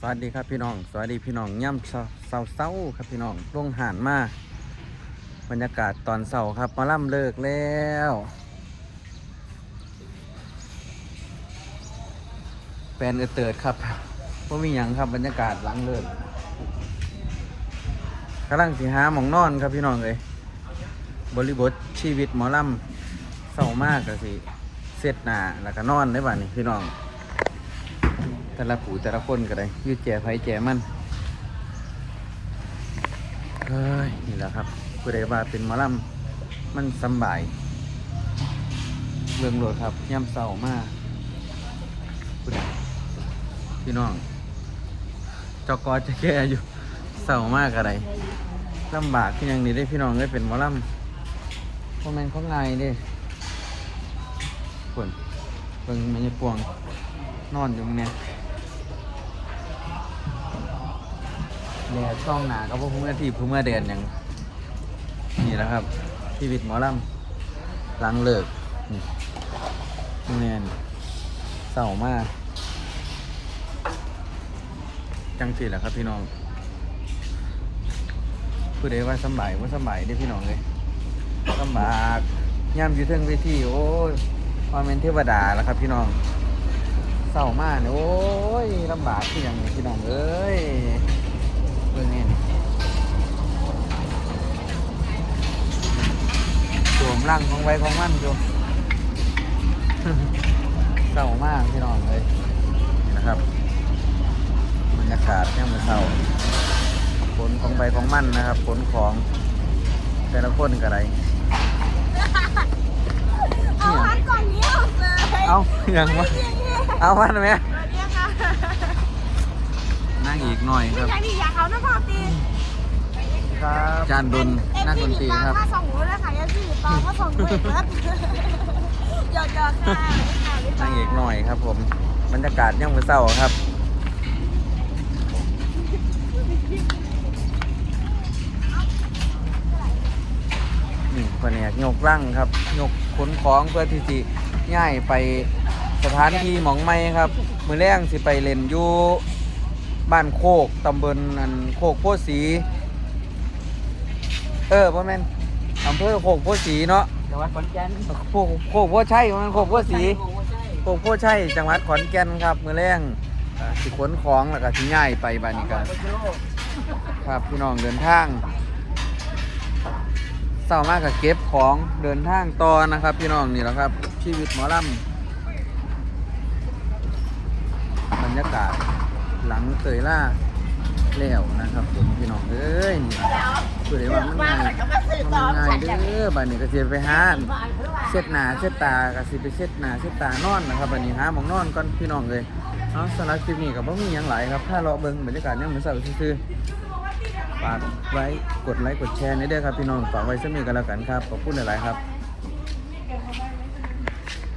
สวัสดีครับพี่น้อง สวัสดีพี่น้องย่ำเสาเศร้าครับพี่น้องลงหานมาบรรยากาศตอนเสาครับมาล่ำเลิกแล้วแปลนเอเติดครับว่ามีหยังครับบรรยากาศหลังเลิกกำลังสิหาหมองนอนครับพี่น้องเลยบริบทชีวิตหมอลำเศร้ามากก็สิเสร็จหนาแล้วก็นอนได้บ้านี่พี่น้อง แต่ละผู้แต่ละคนก็ได้ยืดแจไผแจมันเฮ้ยนี่แหละครับผู้ใดว่าเป็นมอลำมันสำบายเรื่องโหลดครับย่ำเศร้ามากผู้ใดพี่น้องจอกอจะแก่อยู่เศร้ามากอะไรลำบากที่ยังนี้ได้พี่น้องได้เป็นมอลำพวกแมนเขาไงายเด้ฝนเบิ่งมันจะปวงนอนอยู่ตรงเนี้ย แดดช่องหนาก็พวกเมื่อที่ผู้เมื่อเดือนอย่างนี่แหละครับชีวิตหมอลำหลังเลิกนี่แน่นเศร้ามากจังสิแหละครับพี่น้องผู้ใดว่าสำบายว่าสำบายได้พี่น้องเลยลำบากย่ำอยู่เทิงเวทีโอ้ยความเป็นเทวดาแล้วครับ พี่น้องเศร้ามากเนี่ยโอ้ยลำบากที่อยังพี่น้องเอ้ย สวมร่างของไว้ของมันจูเศร้ามากพี่น้องเลยนี่นะครับบรรยากาศเนี่ยมันเศร้าผลของใบของมันนะครับผลของแต่ละคนก็ได้เอาพันก่อนนี้ออกเลยเอาอย่างวะเอามันไหมสวัสดีค่ะนั่งอีกหน่อยครับใช่ดิอยากเขาน้ำพอตี ครับจานดนนักดนตรีครับถ้าส่งรู้เลยค่ะยังสี่ตองก็ส่งด้วยเบิร์ดหยอดหยอดค่ะนางเอกหน่อยครับ ผมบรรยากาศยังมือเศร้าครับนี่แผนกยกร่างครับยกขนของเพื่อที่จะย้ายไปสถานที่หมองไม่ครับ มือแรงสิไปเล่นอยู่บ้านโคกตำบลอันโคกโพธิ์สี เออพ่อแม่นอำเภอโคกโพธิ์สีเนาะจังหวัดขอนแก่นโคกโคกโพธิ์ชัยมันโคกโพธิ์สีโคกโพธิ์ชัยจังหวัดขอนแก่นครับมือแรงอ่าสิขนของแล้วก็สิง่ายไปบ้านนี้กันครับพี่น้องเดินทางเศร้ามากกับเก็บของเดินทางต่อนะครับ พี่น้องนี่แหละครับ ชีวิตหมอลำบรรยากาศหลังเตยล่า แล้วนะครับผมพี่น้องเอ้ยนี่คือได้ว่ามันง่ายมันง่ายเด้อบ้านนี้ก็สิไปหาเช็ดหน้าเช็ดตาก็สิไปเช็ดหน้าเช็ดตานอนนะครับวันนี้หาหมองนอนก่อนพี่น้องเลยเอาสำหรับคลิปนี้ก็บ่มีหยังหลายครับ ถ้าเราเบิ่งบรรยากาศเนี่ยเหมือนเสาร์ซื่อฝากไว้กดไลค์กดแชร์ในเด้อครับพี่น้องฝากไว้สักนิดกันแล้วกันครับขอบคุณหลายๆครับ